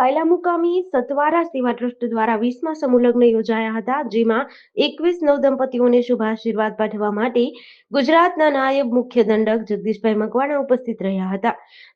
સાયલા મુકામી સતવારા સેવા ટ્રસ્ટ દ્વારા વીસમા સમૂહ યોજાયા હતા, જેમાં એકવીસ નવ દંપતીઓને શુભાશીર્વાદ પાઠવવા માટે ગુજરાતના નાયબ મુખ્ય દંડક જગદીશભાઈ મકવાણા ઉપસ્થિત રહ્યા હતા.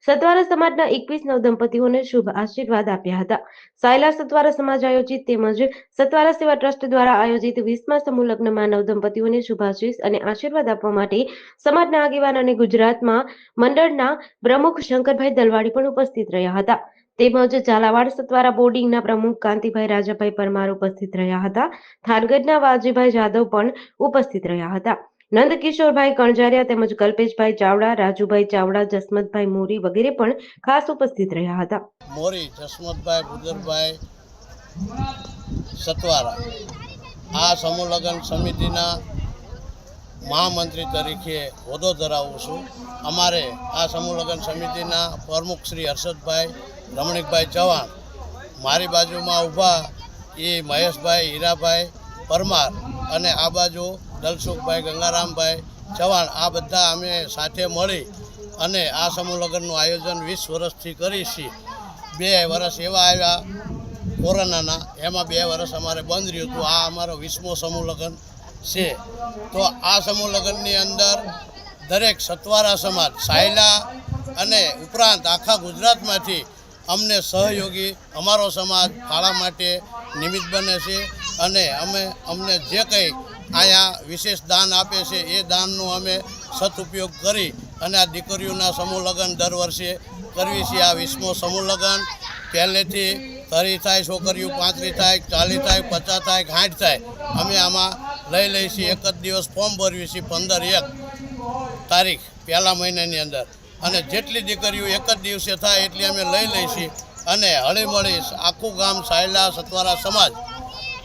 સતવારા સમાજના એકવીસ નવ દંપતીઓને શુભ આશીર્વાદ આપ્યા હતા. સાયલા સતવારા સમાજ આયોજિત તેમજ સતવારા સેવા ટ્રસ્ટ દ્વારા આયોજિત વીસમા સમુલગ્નમાં નવ દંપતીઓને શુભાશીષ અને આશીર્વાદ આપવા માટે સમાજના આગેવાન અને ગુજરાતમાં મંડળના પ્રમુખ શંકરભાઈ દલવાડી પણ ઉપસ્થિત રહ્યા હતા. તેમજ ઝાલાવાડ સતવારા બોર્ડિંગના પ્રમુખ કાંતિભાઈ રાજાભાઈ પરમાર ઉપસ્થિત રહ્યા હતા. થાનગઢના વાજીભાઈ જાદવ પણ ઉપસ્થિત રહ્યા હતા. નંદકિશોરભાઈ કણજારિયા તેમજ કલ્પેશભાઈ ચાવડા, રાજુભાઈ ચાવડા, જસમતભાઈ મોરી વગેરે પણ ખાસ ઉપસ્થિત રહ્યા હતા. મોરી, જસમતભાઈ ભુદરભાઈ સતવારા. આ સમૂહ લગ્ન સમિતિના મહામંત્રી તરીકે હોદ્દો ધરાવું છું. અમારે આ સમૂહ સમિતિના પ્રમુખ શ્રી હર્ષદભાઈ, રમણીકભાઈ ચૌહાણ, મારી બાજુમાં ઊભા એ મહેશભાઈ, હીરાભાઈ પરમાર અને આ બાજુ દલસુખભાઈ, ગંગારામભાઈ ચૌહાણ, આ બધા અમે સાથે મળી અને આ સમૂહ આયોજન વીસ વર્ષથી કરી છીએ. બે વર્ષ એવા આવ્યા કોરોનાના, એમાં બે વર્ષ અમારે બંધ રહ્યું હતું. આ અમારો વીસમો સમૂહ છે. તો આ સમૂહ લગ્નની અંદર દરેક સતવારા સમાજ, સાયલા અને ઉપરાંત આખા ગુજરાતમાંથી અમને સહયોગી અમારો સમાજ ફાળા માટે નિમિત્ત બને છે અને અમે અમને જે કંઈ અહીંયા વિશેષ દાન આપે છે એ દાનનો અમે સદુપયોગ કરી અને આ દીકરીઓના સમૂહ લગ્ન દર વર્ષે કરવી છીએ આ વીસમો સમૂહ લગ્ન પહેલેથી તરી થાય, છોકરીઓ પાંત્રીસ થાય, ચાલીસ થાય, પચાસ થાય સાઠ થાય. અમે આમાં લઈ લઈશી એક જ દિવસ ફોર્મ ભરવી છીએ, પંદર એક તારીખ, પહેલા મહિનાની અંદર. અને જેટલી દીકરીઓ એક જ દિવસે થાય એટલી અમે લઈ લઈશી અને હળીમળી આખું ગામ સાયલા સતવારા સમાજ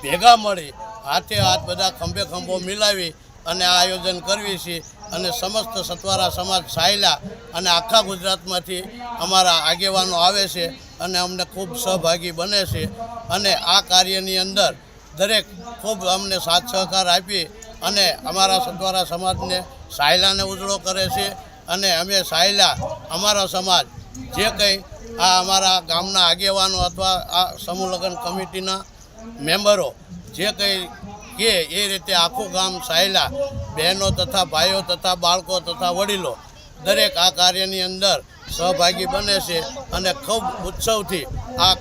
ભેગા મળી હાથે હાથ બધા ખંભે ખંભો મિલાવી અને આ આયોજન કરવી છીએ. અને સમસ્ત સતવારા સમાજ સાયલા અને આખા ગુજરાતમાંથી અમારા આગેવાનો આવે છે અને અમને ખૂબ સહભાગી બને છે. અને આ કાર્યની અંદર દરેક ખૂબ અમને સાથ સહકાર આપી અને અમારા સતવારા સમાજને સાયલાને ઉજળો કરે છે અને અમે સાયલા અમારો સમાજ જે કંઈ આ અમારા ગામના આગેવાનો અથવા આ સમૂહ કમિટીના મેમ્બરો જે કંઈ કે એ રીતે આખું ગામ સાયલા, બહેનો તથા ભાઈઓ તથા બાળકો તથા વડીલો દરેક આ કાર્યની અંદર સહભાગી બને છે અને ખૂબ ઉત્સવથી આ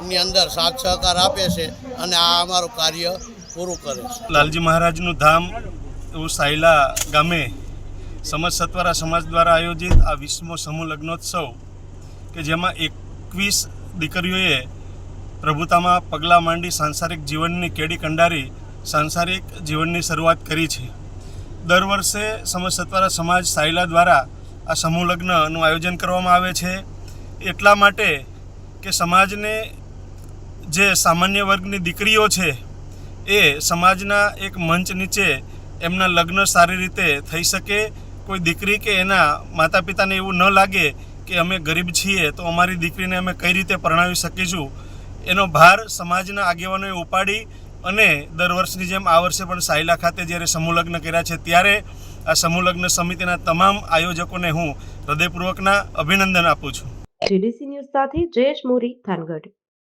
કાર્યની અંદર સાથ સહકાર આપે છે અને આ અમારું કાર્ય પૂરું કરે છે. લાલજી મહારાજનું ધામ એવું સાયલા ગામે સમાજ સત્વારા સમાજ દ્વારા આયોજિત આ વિશ્વ સમૂહ લગ્નોત્સવ કે જેમાં એકવીસ દીકરીઓએ પ્રભુતામાં પગલાં માંડી સાંસારિક જીવનની કેડી કંડારી સાંસારિક જીવનની શરૂઆત કરી છે. દર વર્ષે સમાજ સત્વારા સમાજ સાયલા દ્વારા આ સમૂહ લગ્નનું આયોજન કરવામાં આવે છે. એટલા માટે કે સમાજને જે સામાન્ય વર્ગની દીકરીઓ છે, એ સમાજના એક મંચ નીચે એમના લગ્ન સારી રીતે થઈ શકે. કોઈ દીકરી કે એના માતા પિતાને એવું ન લાગે કે અમે ગરીબ છીએ, તો અમારી દીકરીને અમે કઈ રીતે પરણાવી શકીશું? એનો ભાર સમાજના આગેવાનોએ ઉપાડી અને દર વર્ષની જેમ આ વર્ષે પણ સાયલા ખાતે જ્યારે સમૂહલગ્ન કર્યા છે, ત્યારે આ સમૂહલગ્ન સમિતિના તમામ આયોજકોને હું હૃદયપૂર્વકના અભિનંદન આપું છું. જીડીસી ન્યૂઝ સાથે જયેશ મોરી, થાનગઢ.